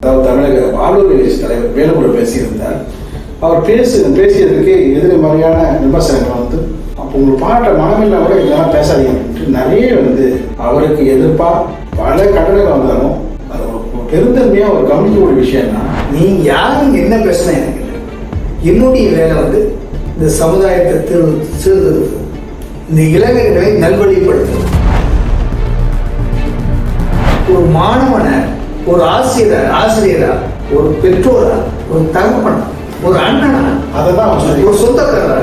அதாவது தமிழக ஆளுநர் நிலைய தலைவர் வேலுமுறை பேசியிருந்தார். அவர் பேசு பேசியதுக்கு எதிர்மறையான விமர்சனங்கள் வந்து அப்போ உங்களுக்கு பாட்டை மனமில்லா கூட இதெல்லாம் பேசாதீங்க. அப்படின்ட்டு நிறைய வந்து அவருக்கு எதிர்ப்பா பல கட்டளைகள் வந்தாலும் அது ஒரு பெருந்தன்மையாக ஒரு கவனிக்கக்கூடிய விஷயம்னா நீ யாரும் என்ன பேசினா எனக்கு என்னுடைய வேலை வந்து இந்த சமுதாயத்தை திரு சீர்திருத்தம் இந்த இளைஞர்களை நல்வழிப்படுத்தும் ஒரு மாணவனை ஒரு ஆசிரியர் ஆசிரியரா ஒரு பெற்றோரா ஒரு தகப்பனா ஒரு அண்ணனா அதை தான் ஒரு சொந்தக்காரரா?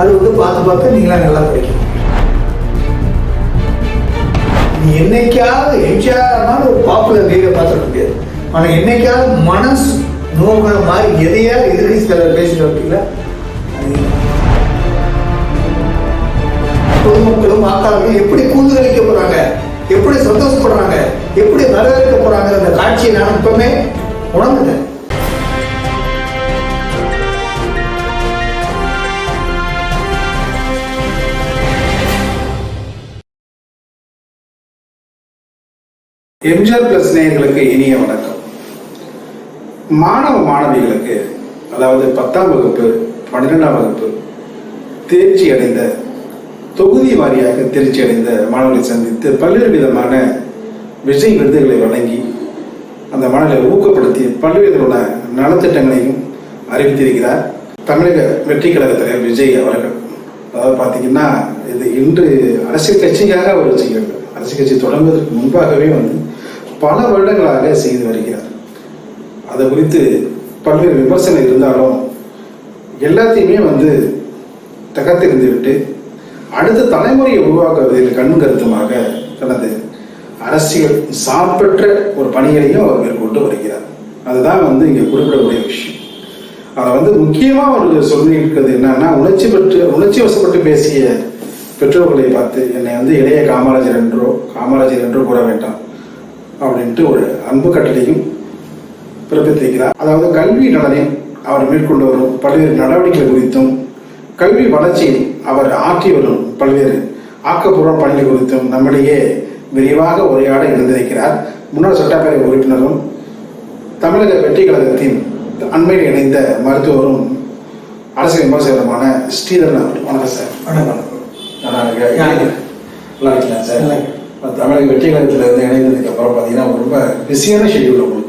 அது வந்து பார்த்து பார்த்து நீங்களா நல்லா படிக்கணும். நீ என்னைக்காவது எம்ஜிஆர் ஒரு பாப்புலர் லீடர் பார்த்துட முடியாது. ஆனா என்னைக்காவது மனசு நோக்கிற மாதிரி எதையாவது எதிர்கட்சி தலைவர் பேசிட்டு இருக்கீங்களா பொதுமக்களும் வாக்காளர்களும் எப்படி கூந்துகளிக்க போறாங்க? எப்படி சந்தோஷப்படுறாங்க? எப்படி வரவேற்க போறாங்க அந்த காட்சியை நான் இப்பவுமே உணர்ந்துட்டேன் எம்ஜிஆர் பிளஸ் நேயர்களுக்கு இனிய வணக்கம். மாணவ மாணவிகளுக்கு அதாவது பத்தாம் வகுப்பு பன்னிரெண்டாம் வகுப்பு தேர்ச்சி அடைந்த தொகுதி வாரியாக தேர்ச்சி அடைந்த மாணவர்களை சந்தித்து பல்வேறு விதமான விஜய் விருதுகளை வழங்கி அந்த மாணவர்களை ஊக்கப்படுத்தி பல்வேறு நலத்திட்டங்களையும் அறிவித்திருக்கிறார். தமிழக வெற்றி கழக தலைவர் விஜய் அவர்கள். அதாவது பார்த்தீங்கன்னா இது இன்று அரசியல் கட்சிக்காக அவர் செய்யவில்லை அரசியல் கட்சி தொடங்குவதற்கு முன்பாகவே வந்து பல வருடங்களாக செய்து வருகிறார். அது குறித்து பல்வேறு விமர்சனம் இருந்தாலும் எல்லாத்தையுமே வந்து தகர்த்தெறிந்து விட்டு அடுத்த தலைமுறையை உருவாக்குவதில் கண்ணும் கருத்துமாக தனது அரசியல் சார்பற்ற ஒரு பணிகளையும் அவர் மேற்கொண்டு வருகிறார். அதுதான் வந்து இங்கே குறிப்பிடக்கூடிய விஷயம். அதை வந்து முக்கியமாக அவர் சொல்லியிருக்கிறது என்னன்னா உணர்ச்சி பெற்று உணர்ச்சி வசப்பட்டு பேசிய பெற்றோர்களை பார்த்து என்னை வந்து இளைய காமராஜர் என்றோ காமராஜர் என்றோ கூற வேண்டாம் அப்படின்ட்டு ஒரு அன்பு கட்டளையும் பிறப்பித்திருக்கிறார். அதாவது கல்வி நலனை அவர் மேற்கொண்டு வரும் பல்வேறு நடவடிக்கைகள் குறித்தும் கல்வி வளர்ச்சியில் அவர் ஆற்றி வரும் பல்வேறு ஆக்கப்பூர்வ பணிகள் குறித்தும் நம்மிடையே விரிவாக உரையாட எழுந்திருக்கிறார் முன்னாள் சட்டப்பேரவை உறுப்பினரும் தமிழக வெற்றி கழகத்தின் அண்மையில் இணைந்த மருத்துவரும் அரசியல் விமர்சகருமான ஸ்ரீதரன் அவர் வணக்கம் சார். வணக்கம். நல்லா இருக்கேன். நல்லா சார் தமிழக வெற்றி கழகத்தில் இருந்து இணைந்ததுக்கு அப்புறம் பார்த்தீங்கன்னா ரொம்ப பிஸியான ஷெடியூல் உங்களுக்கு.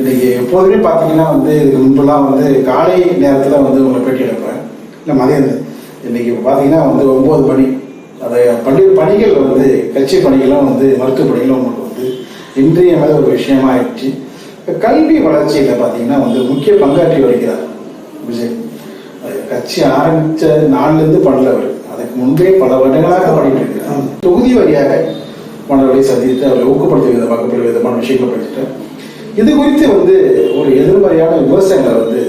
இன்னைக்கு எப்போதுமே பார்த்தீங்கன்னா வந்து இதுக்கு முன்பெல்லாம் வந்து காலை நேரத்தில் வந்து உங்களை பேட்டி எடுப்பேன். இல்லை மதியம். இன்னைக்கு பார்த்தீங்கன்னா வந்து ஒம்பது மணி. அதை பள்ளி பணிகள் வந்து கட்சி பணிகளும் வந்து மருத்துவ பணிகளும் உங்களுக்கு வந்து இன்றியமையாத ஒரு விஷயமா ஆயிடுச்சு கல்வி வளர்ச்சியில் பார்த்தீங்கன்னா வந்து முக்கிய பங்காற்றி வருகிறார் விஜய். கட்சி ஆரம்பித்த நாள்லேருந்து பண்ணல அவர். அதுக்கு முன்பே பல வருடங்களாக பண்ணிட்டு இருக்கிறார். தொகுதி வழியாக மாணவர்களை சந்தித்து அவர்களை ஊக்கப்படுத்த விதமாக பல விதமான விஷயங்களை படிச்சுட்டேன் இது குறித்து வந்து ஒரு எதிர்மறையான விமர்சனங்களை வந்து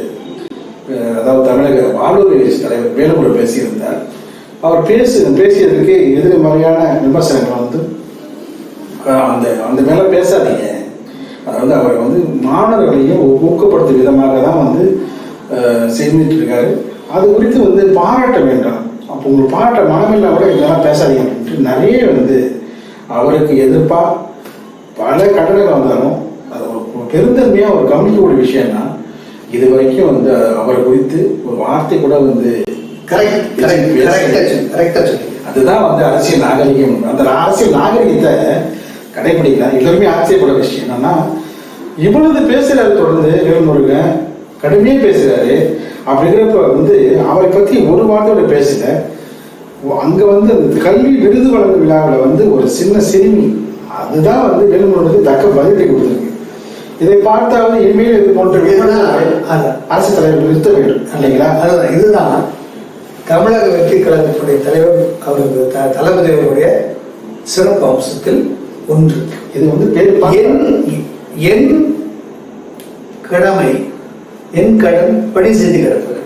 அதாவது தமிழக ஆளுநர் தலைவர் வேலுமுறை பேசியிருந்தார். அவர் பேசு பேசியதுக்கு எதிர்மறையான விமர்சனங்கள் வந்து அந்த அந்த மேல பேசாதீங்க. அதாவது அவர் வந்து மாணவர்களையும் ஊக்கப்படுத்தும் விதமாக தான் வந்து அஹ், செய்துட்டு இருக்காரு அது குறித்து வந்து பாராட்ட வேண்டாம். அப்போ உங்களுக்கு பாராட்ட மனமில்லா கூட இதெல்லாம் பேசாதீங்க அப்படின்ட்டு நிறைய வந்து அவருக்கு எதிர்ப்பா பல கட்டணங்கள் வந்தாலும் அது ஒரு பெருந்தன்மையாக அவர் கவனிக்கக்கூடிய விஷயம்னா இது வரைக்கும் வந்து அவரை குறித்து ஒரு வார்த்தை கூட வந்து கரெக்ட் கரெக்ட் கரெக்டா கரெக்டா சொல்லி அதுதான் வந்து அரசியல் நாகரிகம். அந்த அரசியல் நாகரிகத்தை கடைபிடிக்கலாம் எல்லாருமே ஆச்சரியப்பட விஷயம் என்னன்னா இவ்வளவு பேசுறாரு தொடர்ந்து வேல்முருகன் கடுமையா பேசுறாரு. அப்படிங்கிறப்ப வந்து அவரை பத்தி ஒரு வார்த்தையோட பேசல. அங்க வந்து அந்த கல்வி விருது வழங்கும் விழாவில் வந்து ஒரு சின்ன சிறுமி. அதுதான் வந்து வேலுமுருகனுக்கு தக்க பதிலடி கொடுத்துருக்கு. இதை பார்த்தாவது இனிமேல் இது போன்ற. அரசு தலைவர் நிறுத்த வேண்டும். இல்லைங்களா அதுதான் இதுதான். தமிழக வெற்றி கழகத்துடைய தலைவர் அவரது த- தளபதி அவருடைய சிறப்பு அம்சத்தில் ஒன்று. இது வந்து என் என் கடமை என் கடன் படி செய்து கிடப்பது.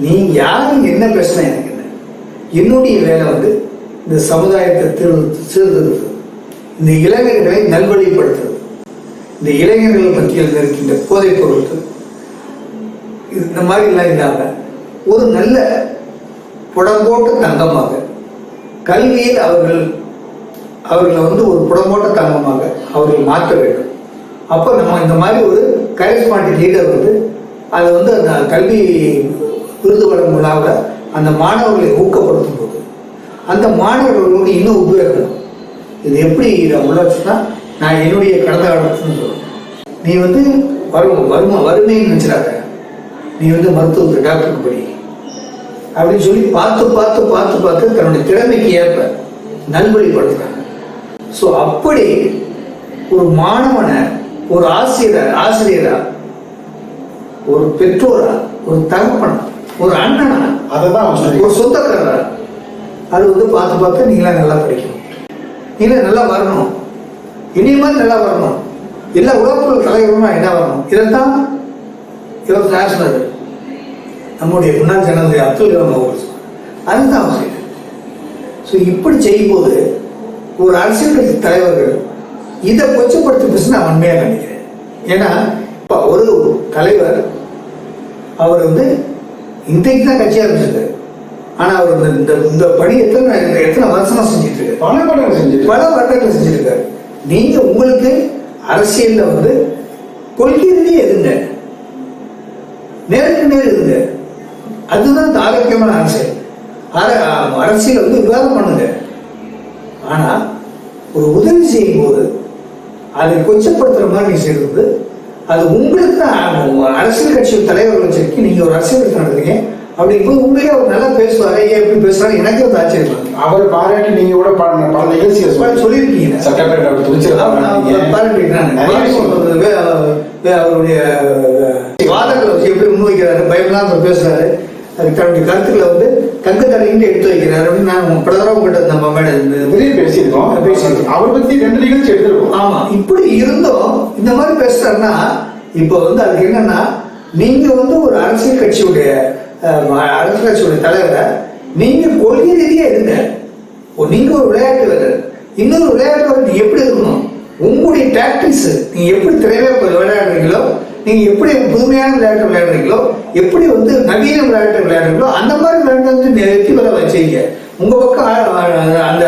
நீ யாரும் என்ன பேசினா எனக்கு என்ன? என்னுடைய வேலை வந்து இந்த சமுதாயத்தை திரு சீர்திருத்தம். இந்த இளைஞர்களை நல்வழிப்படுத்துறது. இந்த இளைஞர்கள் மத்தியில் இருக்கின்ற போதைப் பொருட்கள். இந்த மாதிரி எல்லாம் இல்லாம ஒரு நல்ல புடம்போட்ட தங்கமாக. கல்வியில் அவர்கள் அவர்களை வந்து ஒரு புடம்போட்ட தங்கமாக அவர்கள் மாற்ற வேண்டும். அப்போ நம்ம இந்த மாதிரி ஒரு கரிஸ்மாட்டிக் லீடர் வந்து அது வந்து அந்த கல்வி விருது வழங்கும் விழாவில் அந்த மாணவர்களை ஊக்கப்படுத்தும் போது அந்த மாணவர்களோடு இன்னும் உத்வேகம் இது எப்படி இதை உள்ளச்சுன்னா நான் என்னுடைய கடந்த காலத்துன்னு சொல்றேன் நீ வந்து வரும் வறுமை வறுமைன்னு நினச்சிடாத. நீ வந்து மருத்துவத்துக்கு டாக்டருக்கு படி அப்படின்னு சொல்லி பார்த்து பார்த்து பார்த்து பார்த்து தன்னுடைய திறமைக்கு ஏற்ப நல்வழிப்படுத்துறாங்க. ஸோ அப்படி ஒரு மாணவனை ஒரு ஆசிரியர் ஆசிரியரா ஒரு பெற்றோரா ஒரு தகப்பனா ஒரு அண்ணனா அதை தான் ஒரு சொந்தக்காரரா அது வந்து பார்த்து பார்த்து நீங்களாம் நல்லா படிக்கணும். நீங்களே நல்லா வரணும். இனிமேல் நல்லா வரணும். எல்லா உலகப்புற தலைவருமா என்ன வரணும்? இதைத்தான் இவர் நேஷனல் நம்முடைய முன்னாள் ஜனாதிபதி அப்துல் கலாம் அவர்கள். அதுதான் அவர் செய்தார் ஸோ இப்படி செய்யும்போது ஒரு அரசியல் கட்சி தலைவர்கள் இதை கொச்சப்படுத்தி பேச நான் உண்மையாக நினைக்கிறேன். ஏன்னா இப்போ ஒரு தலைவர் அவர் வந்து இன்றைக்கு தான் கட்சி ஆரம்பிச்சிருக்காரு ஆனா அவர் இந்த- இந்த பணி எத்தனை எத்தனை வருஷமா செஞ்சுட்டு இருக்காரு பல படம் செஞ்சுட்டு பல வருடங்கள் செஞ்சிருக்காரு நீங்க உங்களுக்கு அரசியல்ல வந்து கொள்கை இருங்க. நேருக்கு நேர் இருங்க. அதுதான் ஆரோக்கியமான அரசியல் அர- அரசியல் வந்து விவாதம் பண்ணுங்க. ஆனா ஒரு உதவி செய்யும் போது அதை கொச்சப்படுத்துற மாதிரி நீ செய்யறது. அது உங்களுக்கு அரசியல் கட்சி தலைவர்கள் வச்சிருக்கீங்க. நீங்க ஒரு அரசியல் கட்சி நடத்துறீங்க. அப்படிங்கும்போது உண்மையிலே அவர் நல்லா பேசுவாரு. ஏன் எப்படி பேசுறாரு? எனக்கு வந்து ஆச்சரியமா. அவர் பாராட்டி நீங்க கூட பல பல நிகழ்ச்சிகள் சொல்லியிருக்கீங்க. சட்டப்பேரவை வே- அவருடைய வாதங்களை எப்படி முன்வைக்கிறாரு? பயமில்லாம பேசுறாரு. தன்னுடைய கருத்துக்களை வந்து தங்க தலையிட்டு எடுத்து வைக்கிறாரு அப்படின்னு நான் பல தடவை உங்கள்கிட்ட நம்ம மேடம் வெளியே பேசியிருக்கோம். பேசியிருக்கோம். அவர் பத்தி ரெண்டு நிகழ்ச்சி எடுத்திருக்கோம். ஆமா. இப்படி இருந்தும் இந்த மாதிரி பேசுறாருன்னா இப்போ வந்து அதுக்கு என்னன்னா நீங்க வந்து ஒரு அரசியல் கட்சியுடைய அரசியல் கட்சியுடைய தலைவரை நீங்க கொள்கை ரீதியா இருங்க நீங்க ஒரு விளையாட்டு வீரர். இன்னொரு விளையாட்டு வீரர் எப்படி இருக்கணும்? உங்களுடைய டாக்டிக்ஸ் நீங்க எப்படி போய் விளையாடுறீங்களோ நீங்க எப்படி புதுமையான விளையாட்டு விளையாடுறீங்களோ எப்படி வந்து நவீன விளையாட்டு விளையாடுறீங்களோ அந்த மாதிரி விளையாட்டு வந்து வெற்றி பெற வச்சீங்க. உங்க பக்கம் அந்த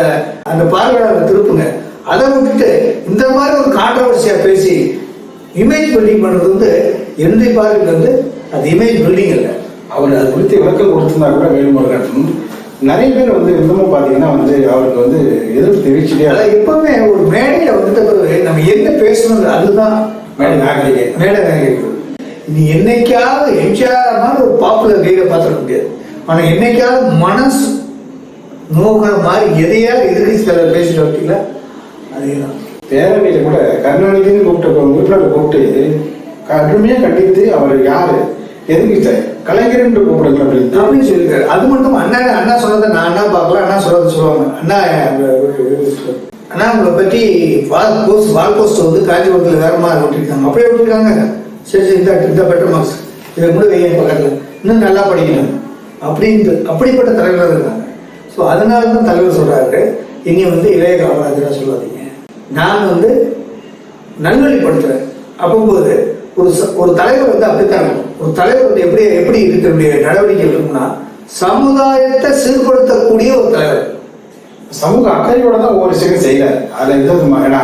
அந்த பார்வையாளர் திருப்புங்க. அதை விட்டுட்டு இந்த மாதிரி ஒரு கான்ட்ரவர்சியா பேசி இமேஜ் பில்டிங் பண்றது வந்து என்னுடைய பார்வைக்கு வந்து அது இமேஜ் பில்டிங் இல்லை. அவர் அது குறித்து விளக்கம் கொடுத்திருந்தா கூட வேலுமுருகன் நிறைய பேர் வந்து இன்னமும் பாத்தீங்கன்னா வந்து அவருக்கு வந்து எதிர்ப்பு தெரிவிச்சுட்டே எப்பவுமே ஒரு மேடையில வந்துட்ட பிறகு நம்ம என்ன பேசணும் அதுதான். மேடை நாகரிகம். நீ என்னைக்காவது எம்ஜிஆர் மாதிரி ஒரு பாப்புலர் லீடரை பார்த்துக்க முடியாது. ஆனா என்னைக்காவது மனசு நோக்கிற மாதிரி எதையாவது எதிர்கட்சி தலைவர் பேசிட்டு வரீங்களா அதேதான். பேரவையில கூட கருணாநிதினு கூப்பிட்ட உறுப்பினர் கூப்பிட்டு கடுமையா கண்டித்து அவர் யாரு? எதுக்கு கலைஞர் என்று கூப்பிடுங்க அப்படின்னு. அப்படின்னு சொல்லியிருக்காரு. அது மட்டும் அண்ணா அண்ணா சொன்னதை நான் அண்ணா பார்க்கல சொல்லுவாங்க. அண்ணா அண்ணா உங்களை பற்றி வால் போஸ்ட் வால் போஸ்ட் வந்து காஞ்சிபுரத்தில் வேற மாதிரி விட்டுருக்காங்க. அப்படியே விட்டுருக்காங்க. சரி சரி இந்த இந்த பெட்டர் மார்க்ஸ் இதை கூட வைய பக்கத்தில் இன்னும் நல்லா படிக்கணும். அப்படின்னு அப்படிப்பட்ட தலைவர் இருக்காங்க. ஸோ அதனால தான் தலைவர் சொல்கிறாரு இனி வந்து இளைய காமராஜராக சொல்லாதீங்க. நான் வந்து நல்வழிப்படுத்துறேன். அப்போது ஒரு ஒரு தலைவர் வந்து அப்படித்தான் ஒரு தலைவர் வந்து எப்படி எப்படி இருக்கக்கூடிய நடவடிக்கை இருக்கும்னா சமுதாயத்தை சீர்படுத்த சமூக அக்கறையோட தான் ஒவ்வொரு விஷயம் செய்யறாரு அதில் எந்த ஏன்னா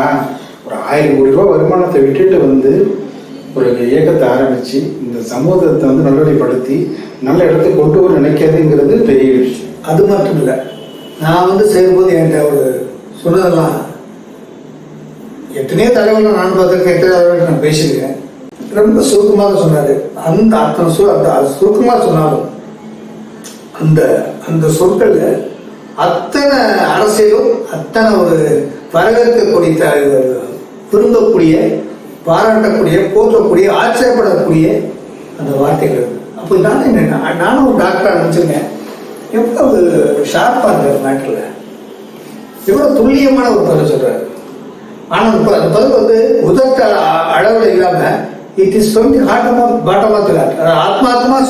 ஒரு ஆயிரம் கோடி ரூபாய் வருமானத்தை விட்டுட்டு வந்து ஒரு இயக்கத்தை ஆரம்பிச்சு இந்த சமூகத்தை வந்து நல்வழிப்படுத்தி நல்ல இடத்துக்கு கொண்டு வர நினைக்கிறதுங்கிறது பெரிய விஷயம். அது மட்டும் இல்லை நான் வந்து சேரும்போது என்கிட்ட ஒரு சொன்னதெல்லாம் எத்தனையோ தலைவர்கள் நான் பார்த்துருக்கேன் எத்தனை தலைவர்கள் நான் பேசியிருக்கேன். ரொம்ப சுருக்கமாக சொன்னார். அந்த அத்தனை சு அந்த சுருக்கமாக சொன்னாலும் அந்த அந்த சொற்களை ஆசையும் அத்தனை ஒரு வரவேற்கக்கூடிய த- விரும்பக்கூடிய பாராட்டக்கூடிய போற்றக்கூடிய ஆச்சரியப்படக்கூடிய அந்த வார்த்தைகள். இருக்கு. அப்போ நானும் என்ன நானும் ஒரு டாக்டராக நினச்சிருக்கேன் எவ்வளவு ஷார்ப்பாக இருக்கார் மேட்டரில் எவ்வளோ துல்லியமான ஒரு பதில் சொல்கிறார் ஆனால் இப்போ அந்த பதில் வந்து உதட்ட அளவில் இல்லாமல் இட் இஸ் ஃப்ரம் தி பாட்டமாக ஆஃப் பாட்டம் ஆஃப் ஆத்மார்த்தமாக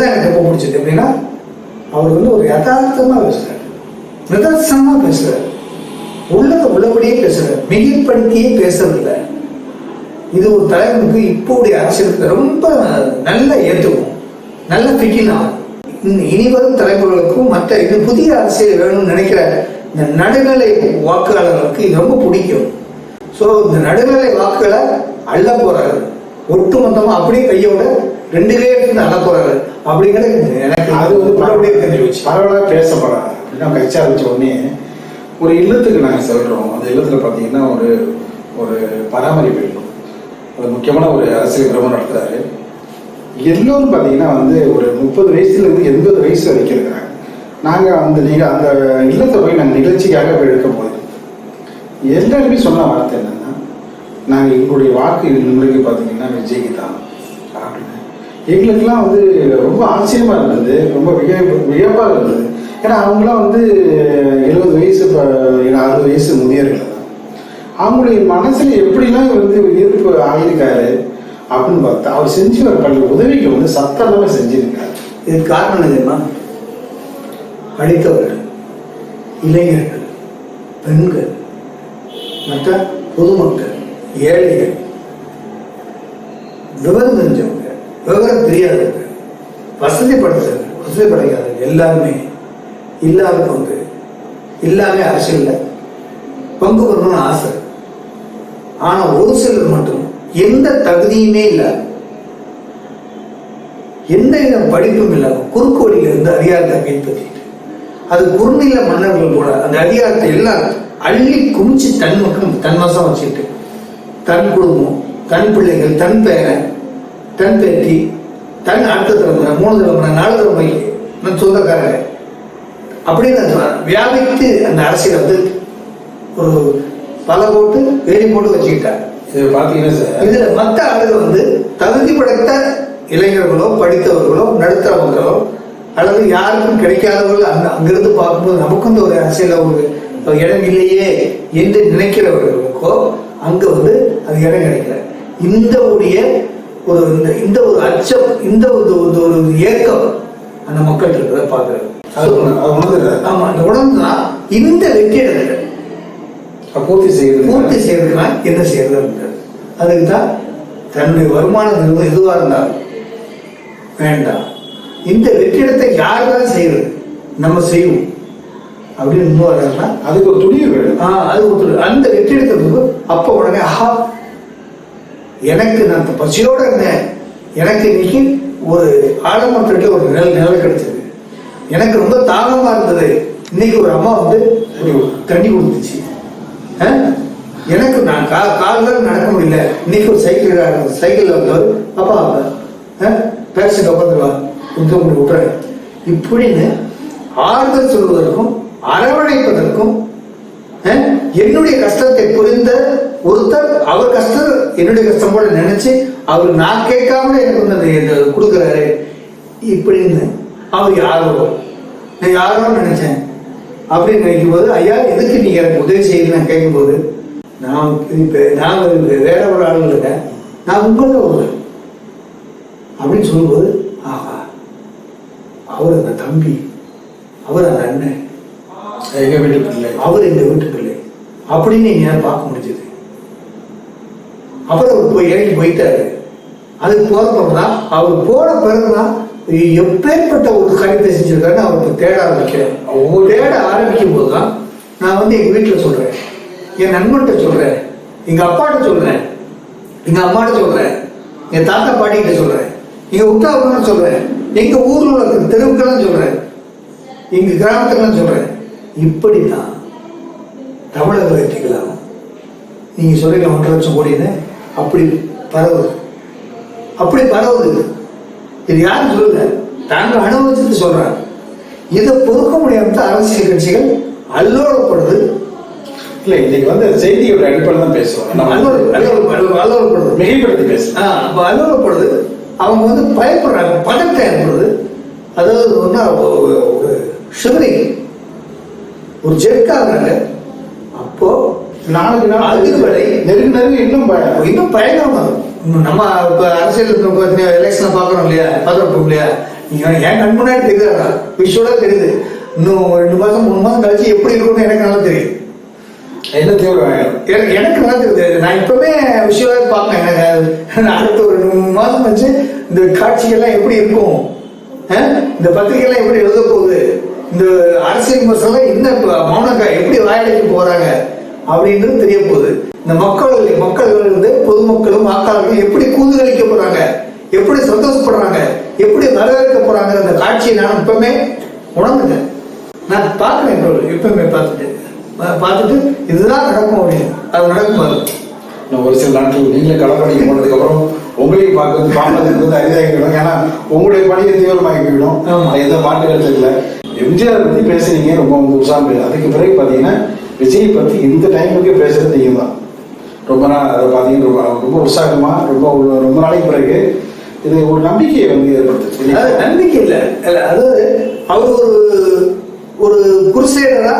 தான் எனக்கு ரொம்ப பிடிச்சது எப்படின்னா அவர் வந்து ஒரு யதார்த்தமாக பேசுகிறார் நிதர்சனமா பேசுறாரு. உள்ளத உள்ளபடியே பேசுறாரு. மிகைப்படுத்தியே பேசுறதில்ல இது ஒரு தலைவனுக்கு இப்போடைய அரசியலுக்கு ரொம்ப நல்ல ஏற்றுக்கும் நல்ல ஃபிட்டில் ஆகும். இனி- இனி வரும் தலைமுறைகளுக்கும் மற்ற இது புதிய அரசியல் வேணும்னு நினைக்கிற இந்த நடுநிலை வாக்காளர்களுக்கு இது ரொம்ப பிடிக்கும். ஸோ இந்த நடுநிலை வாக்குகளை அள்ள போறாரு. ஒட்டு மொத்தமா அப்படியே கையோட ரெண்டு கையை எடுத்து அள்ள போறாரு. அப்படிங்கிறது எனக்கு அது வந்து பரவடியே தெரிஞ்சு போச்சு பரவலாக பேசப்படாது. அப்படின்னா கட்சி ஆரம்பிச்ச உடனே ஒரு இல்லத்துக்கு நாங்கள் செல்கிறோம் அந்த இல்லத்தில் பார்த்தீங்கன்னா ஒரு ஒரு பராமரிப்பு இல்லம். அது முக்கியமான ஒரு அரசியல் கிரமம் நடத்துகிறாரு எல்லோரும் பார்த்தீங்கன்னா வந்து ஒரு முப்பது வயசுலேருந்து எண்பது வயசு வரைக்கும் இருக்கிறாங்க. நாங்கள் அந்த நிக அந்த இல்லத்தை போய் நாங்கள் நிகழ்ச்சிக்காக போய் எடுக்கும் போது எல்லாருமே சொன்ன வார்த்தை என்னன்னா நாங்கள் எங்களுடைய வாக்கு நம்மளுக்கு பார்த்தீங்கன்னா விஜய்க்கு தான். அப்படின்னு. எங்களுக்கெல்லாம் வந்து ரொம்ப ஆச்சரியமாக இருந்தது. ரொம்ப வியப்பு வியப்பாக இருந்தது. ஏன்னா அவங்களாம் வந்து எழுபது வயசு இப்போ அறுபது வயசு முதியர்கள். தான் அவங்களுடைய மனசுல எப்படிலாம் வந்து ஈர்ப்பு ஆகியிருக்காரு அப்படின்னு பார்த்தா அவர் செஞ்சு வர பல உதவிகள் வந்து சத்தம் செஞ்சிருக்காரு. இதுக்கு காரணம் என்ன தெரியுமா? படித்தவர்கள் இளைஞர்கள் பெண்கள் மற்ற பொதுமக்கள் ஏழைகள் விவரம் தெரிஞ்சவங்க விவரம் தெரியாதவங்க வசதி படைத்தவங்க வசதி எல்லாருமே இல்லாத பங்கு. எல்லாமே அரசியல்ல பங்கு பெறணும்னு ஆசை. ஆனா ஒரு சிலர் மட்டும் எந்த தகுதியுமே இல்லை. எந்த வித படிப்பும் இல்லாம குறுக்கு வழியில இருந்து அதிகாரத்தை கைப்பற்றிட்டு அது குறுநில மன்னர்கள் கூட அந்த அதிகாரத்தை எல்லாம் அள்ளி குமிச்சு தன் மக்கள் தன் வசம் வச்சுட்டு தன் குடும்பம் தன் பிள்ளைகள் தன் பேரன் தன் பேட்டி தன் அடுத்த தலைமுறை மூணு தலைமுறை நாலு தலைமுறை நான் சொந்தக்காரங்க அப்படின்னு வியாபித்து அந்த அரசியல் வந்து ஒரு பல போட்டு வேலி போட்டு வச்சுக்கிட்டாங்க இது பார்த்தீங்கன்னா சார். இதுல மத்த ஆளுகள் வந்து தகுதி படைத்த இளைஞர்களோ படித்தவர்களோ நடுத்தரவங்களோ அல்லது யாருக்கும் கிடைக்காதவர்கள் அங்க அங்கிருந்து பார்க்கும்போது நமக்கு வந்து ஒரு அரசியல ஒரு இடம் இல்லையே என்று நினைக்கிறவர்களுக்கோ அங்க வந்து அது இடம் கிடைக்கல. இந்த உடைய ஒரு இந்த- இந்த ஒரு அச்சம் இந்த ஒரு ஒரு- ஒரு ஏக்கம் அந்த மக்கள் இருக்கிறத பார்க்கறது. அது உண- அது உணர்ந்துடுறாரு ஆமா அந்த உணர்ந்தா இந்த வெற்றிடங்கள் அது பூர்த்தி செய்யுது பூர்த்தி செய்யறதுனா என்ன செய்யறது அதுக்கு தான் தன்னுடைய வருமானம் எது- எதுவா இருந்தாலும் வேண்டாம். இந்த வெற்றிடத்தை யார் தான் செய்யறது நம்ம செய்வோம். அப்படின்னு இன்னும் வர்றாருன்னா அதுக்கு ஒரு துணிவு வேணும். ஆ, அது ஒருத்தர் அந்த வெற்றிடத்துக்கு அப்ப உடனே ஆஹா எனக்கு நான் பசியோட இருந்தேன். எனக்கு இன்னைக்கு ஒரு ஆடம்பரத்துக்கு ஒரு நிழல் நிழல் கிடைச்சது. எனக்கு ரொம்ப தாகமா இருந்தது. இன்னைக்கு ஒரு அம்மா வந்து தண்ணி கொடுத்துச்சு. ஆ? எனக்கு நான் கா காலில் நடக்க முடியல. இன்னைக்கு ஒரு சைக்கிள் சைக்கிளில் வந்தவர் அப்பா பேசிட்டு உட்காந்துருவா கொஞ்சம் கொண்டு விட்டுறேன். இப்படின்னு ஆறுதல் சொல்வதற்கும் அரவணைப்பதற்கும் என்னுடைய கஷ்டத்தை புரிந்த ஒருத்தர் அவர் கஷ்டம் என்னுடைய கஷ்டம் போல நினைச்சு அவர் நான் கேட்காம எனக்கு வந்து கொடுக்குறாரு. இப்படின்னு அவர் யாரோ? நான் யாரோ நினைச்சேன். அப்படின்னு நினைக்கும் போது ஐயா எதுக்கு நீங்க எனக்கு உதவி செய்யுங்க நான் கேட்கும்போது நான் இப்ப நான் வேற ஒரு ஆள் இல்லை நான் உங்கள ஒரு அப்படின்னு சொல்லும்போது ஆஹா அவர் அந்த தம்பி அவர் அந்த அண்ணன் எங்க வீட்டு பிள்ளை? அவர் எங்க வீட்டு பிள்ளை. அப்படின்னு என்னால பார்க்க முடிஞ்சது. அப்புறம் அவர் போய் இறங்கி போயிட்டாரு. அதுக்கு போறப்பதான் அவர் போன பிறகுதான் எப்பேற்பட்ட ஒரு காரியத்தை செஞ்சிருக்காருன்னு அவருக்கு தேட ஆரம்பிக்கிறேன். ஒவ்வொரு தேட ஆரம்பிக்கும் போதுதான் நான் வந்து எங்க வீட்டுல சொல்றேன். என் நண்பன்கிட்ட சொல்றேன். எங்க அப்பாட்ட சொல்றேன். எங்க அம்மாட்ட சொல்றேன். என் தாத்தா பாட்டிகிட்ட சொல்றேன். எங்க உத்தாவுக்கு சொல்றேன். எங்க ஊர்ல உள்ள தெருவுக்கெல்லாம் சொல்றேன். எங்க கிராமத்துக்கெல்லாம் சொல்றேன். இப்படித்தான் தமிழக வெற்றிக்கலாம் நீங்க சொல்றீங்க ஒன்றரை லட்சம் கோடின்னு? அப்படி பரவுது. அப்படி பரவுது. இது யாரும் சொல்லல தாங்கள் அனுபவிச்சுட்டு சொல்றாங்க. இதை பொறுக்க முடியாம அரசியல் கட்சிகள் அல்லோடப்படுது இல்ல இன்னைக்கு வந்து செய்தியோட அடிப்படையில் தான் பேசுவோம் நம்ம அல்லோடப்படுது மிகைப்படுத்தி பேசுவோம் ஆ, அப்ப அலுவலப்படுது அவங்க வந்து பயப்படுறாங்க. பதட்டம் ஏற்படுது. அதாவது வந்து ஒரு ஷிவரிங் ஒரு ஜெர்க்காகிறாங்க அப்போ நாளுக்கு நாள் அதுக்கு வரை நெருங்க நெருங்க இன்னும் பயம். இன்னும் பயங்கரமா இருக்கும் நம்ம இப்ப அரசியல் எலெக்ஷன் பாக்குறோம் இல்லையா? பார்த்துருப்போம் இல்லையா? நீங்க என் கண் முன்னாடி தெரியுதா விஷுவலா தெரியுது. இன்னும் ரெண்டு மாசம் மூணு மாசம் கழிச்சு எப்படி இருக்கும்னு எனக்கு நல்லா தெரியும். என்ன தீவிரம் எனக்கு எனக்கு நல்லா தெரியுது. நான் இப்பவே விஷுவலா பார்ப்பேன் எனக்கு அடுத்த ஒரு மூணு மாசம் கழிச்சு இந்த காட்சிகள்லாம் எப்படி இருக்கும்? இந்த பத்திரிகைலாம் எப்படி எழுத போகுது? இந்த அரசியல் விமர்சனம் இப்ப மௌனக்கா எப்படி வாயடைக்க போறாங்க? அப்படின்றது தெரிய போகுது இந்த மக்கள் மக்கள் வந்து பொதுமக்களும் வாக்காளர்களும் எப்படி கூதுகளிக்க போறாங்க எப்படி சந்தோஷப்படுறாங்க? எப்படி வரவேற்க போறாங்கிற அந்த காட்சியை நான் இப்பவுமே உணர்ந்துட்டேன். நான் பார்க்குறேன் எப்பவுமே பார்த்துட்டு. பார்த்துட்டு இதுதான் நடக்கும் அப்படின்னு. அது நடக்கும்போது இன்னும் ஒரு சில நாட்கள் நீங்களே களப்பணிக்கு போனதுக்கு அப்புறம் உங்களையும் பார்க்கறது பார்ப்பதுக்கு வந்து அரிதாகிவிடும். ஏன்னா உங்களுடைய பணியை தீவிரமாகி போயிடும் ஆமா. அது எந்த கருத்து இல்லை. எம்ஜிஆர் பத்தி பேசுனீங்க ரொம்ப உற்சாகம். அதுக்கு பிறகு பார்த்தீங்கன்னா விஜய் பத்தி இந்த டைமுக்கு பேசுறது நீங்க தான் ரொம்ப நாள் அதை பார்த்தீங்கன்னா ரொம்ப ரொம்ப உற்சாகமா ரொம்ப ரொம்ப நாளைக்கு பிறகு இது ஒரு நம்பிக்கையை வந்து ஏற்படுத்துச்சு அது நம்பிக்கை இல்லை. இல்ல, அதாவது அவர் ஒரு ஒரு குருசேடரா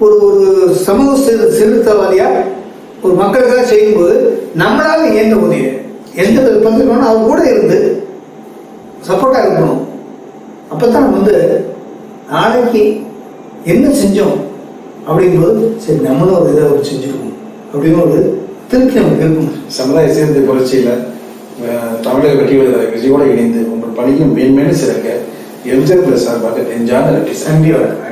ஒரு ஒரு சமூக சீர்திருத்தவாதியா ஒரு மக்களுக்காக செய்யும்போது நம்மளால இயங்க முடியும் எந்த பத்திரிக்கணும் அவர் கூட இருந்து சப்போர்ட்டா இருக்கணும். அப்பதான் நம்ம வந்து நாளைக்கு என்ன செஞ்சோம் அப்படிங்கும்போது சரி நம்மளும் ஒரு இதை ஒரு செஞ்சிருக்கோம் அப்படின்னு ஒரு திருப்தி நமக்கு இருக்கும் சமுதாய சீர்திருத்த புரட்சியில தமிழக வெற்றி விடுதலை விஜயோட இணைந்து உங்கள் பணியும் மேன்மேலும் சிறக்க எம்ஜிஆர் சார்பாக நெஞ்சான நன்றி. நன்றி வணக்கம்.